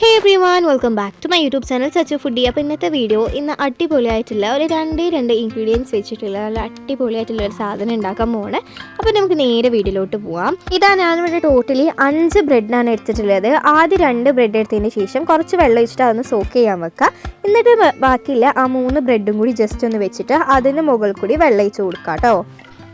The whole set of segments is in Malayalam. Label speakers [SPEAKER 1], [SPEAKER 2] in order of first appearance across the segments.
[SPEAKER 1] Hey everyone welcome back to my YouTube channel such foodie അപ്പോൾ ഇന്നത്തെ വീഡിയോ ഇന്ന് അടിപൊളിയായിട്ടുള്ള ഒരു രണ്ട് രണ്ട് ഇൻഗ്രീഡിയൻസ് വെച്ചിട്ടുള്ള നല്ല അടിപൊളിയായിട്ടുള്ള ഒരു സാധനം ഉണ്ടാക്കാൻ പോവാണ്. അപ്പോൾ നമുക്ക് നേരെ വീഡിയോയിലോട്ട് പോവാം. ഇതാ ഞാനിവിടെ ടോട്ടലി അഞ്ച് ബ്രെഡാണ് എടുത്തിട്ടുള്ളത്. ആദ്യം രണ്ട് ബ്രെഡ് എടുത്തതിന് ശേഷം കുറച്ച് വെള്ളം ഒഴിച്ചിട്ട് അതൊന്ന് സോക്ക് ചെയ്യാൻ വെക്കുക എന്നിട്ട് ബാക്കിയില്ല ആ മൂന്ന് ബ്രെഡും കൂടി ജസ്റ്റ് ഒന്ന് വെച്ചിട്ട് അതിന് മുകളിൽ കൂടി വെള്ളം ഒഴിച്ച് കൊടുക്കാം കേട്ടോ.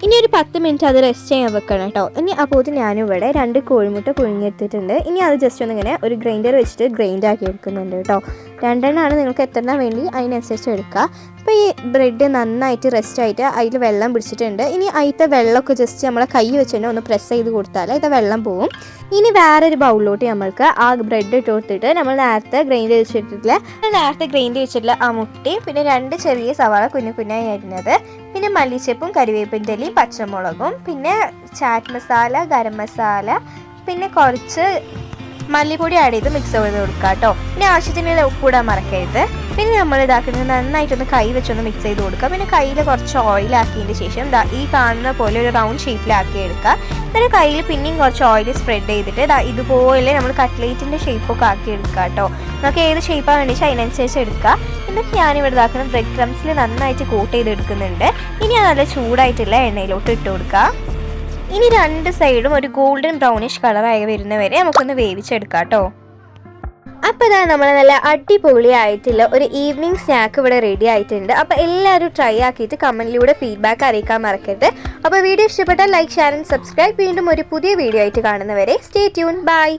[SPEAKER 1] ഇനി ഒരു പത്ത് മിനിറ്റ് അത് റെസ്റ്റ് ചെയ്യാൻ വെക്കണം കേട്ടോ. ഇനി അപ്പോൾ ഞാനിവിടെ രണ്ട് കോഴിമുട്ട പുഴുങ്ങിയെടുത്തിട്ടുണ്ട്. ഇനി അത് ജസ്റ്റ് ഒന്ന് ഇങ്ങനെ ഒരു ഗ്രൈൻഡർ വെച്ചിട്ട് ഗ്രൈൻഡ് ആക്കി എടുക്കുന്നുണ്ട് കേട്ടോ. രണ്ടെണ്ണമാണ് നിങ്ങൾക്ക് എത്തണ വേണ്ടി അതിനനുസരിച്ച് എടുക്കുക. അപ്പോൾ ഈ ബ്രെഡ് നന്നായിട്ട് റെസ്റ്റ് ആയിട്ട് അതിൽ വെള്ളം പിടിച്ചിട്ടുണ്ട്. ഇനി അതിലത്തെ വെള്ളമൊക്കെ ജസ്റ്റ് നമ്മളെ കൈ വെച്ച് തന്നെ ഒന്ന് പ്രസ് ചെയ്ത് കൊടുത്താൽ അതിൽ വെള്ളം പോവും. ഇനി വേറൊരു ബൗളിലോട്ട് നമ്മൾക്ക് ആ ബ്രെഡ് ഇട്ട് കൊടുത്തിട്ട് നമ്മൾ നേരത്തെ ഗ്രൈൻഡ് വെച്ചിട്ടില്ല? നേരത്തെ ഗ്രൈൻഡ് വെച്ചിട്ടുള്ള ആ മുട്ടി പിന്നെ രണ്ട് ചെറിയ സവാള കുഞ്ഞു കുഞ്ഞായി അരിഞ്ഞത്. മല്ലിച്ചപ്പും കരിവേപ്പിന്റെ ഇലയും പച്ചമുളകും പിന്നെ ചാറ്റ് മസാല ഗരം മസാല പിന്നെ കുറച്ച് മല്ലിപ്പൊടി ആഡ് ചെയ്ത് മിക്സ് ചെയ്ത് കൊടുക്കുക കേട്ടോ പിന്നെ ആവശ്യത്തിന് ഉപ്പിടാൻ മറക്കരുത്. പിന്നെ നമ്മൾ ഇതാക്കുന്നത് നന്നായിട്ടൊന്ന് കൈ വെച്ചൊന്ന് മിക്സ് ചെയ്ത് കൊടുക്കുക പിന്നെ കയ്യിൽ കുറച്ച് ഓയിൽ ആക്കിയതിന് ശേഷം ഈ കാണുന്ന പോലെ ഒരു റൗണ്ട് ഷേപ്പിലാക്കി എടുക്കുക എന്നിട്ട് കയ്യിൽ പിന്നെയും കുറച്ച് ഓയിൽ സ്പ്രെഡ് ചെയ്തിട്ട് ഇതുപോലെ നമ്മൾ കട്ട്ലേറ്റിന്റെ ഷേപ്പൊക്കെ ആക്കി എടുക്കുക കേട്ടോ നമുക്ക് ഏത് ഷേപ്പാണ് വേണ്ടി വെച്ചാൽ അതിനനുസരിച്ച് എടുക്കുക എന്നിട്ട് ഞാനിവിടെ ഇതാക്കുന്ന ബ്രെഡ് ക്രംസിൽ നന്നായിട്ട് കോട്ട് ചെയ്തെടുക്കുന്നുണ്ട്. ഇനി നല്ല ചൂടായിട്ടുള്ള എണ്ണയിലോട്ട് ഇട്ട് കൊടുക്കുക ഇനി രണ്ട് സൈഡും ഒരു ഗോൾഡൻ ബ്രൗണിഷ് കളറായി വരുന്നവരെ നമുക്കൊന്ന് വേവിച്ചെടുക്കാം കേട്ടോ. അപ്പോൾ ഇതാ നമ്മളെ നല്ല അടിപൊളി അടിപൊളിയായിട്ടുള്ള ഒരു ഈവനിങ് സ്നാക്ക് ഇവിടെ റെഡി ആയിട്ടുണ്ട്. അപ്പോൾ എല്ലാവരും ട്രൈ ആക്കിയിട്ട് കമന്റിലൂടെ ഫീഡ്ബാക്ക് അറിയിക്കാൻ മറക്കരുത്. അപ്പോൾ വീഡിയോ ഇഷ്ടപ്പെട്ടാൽ ലൈക്ക് ഷെയർ ആൻഡ് സബ്സ്ക്രൈബ് വീണ്ടും ഒരു പുതിയ വീഡിയോ ആയിട്ട് കാണുന്നവരെ സ്റ്റേ ട്യൂൺ ബൈ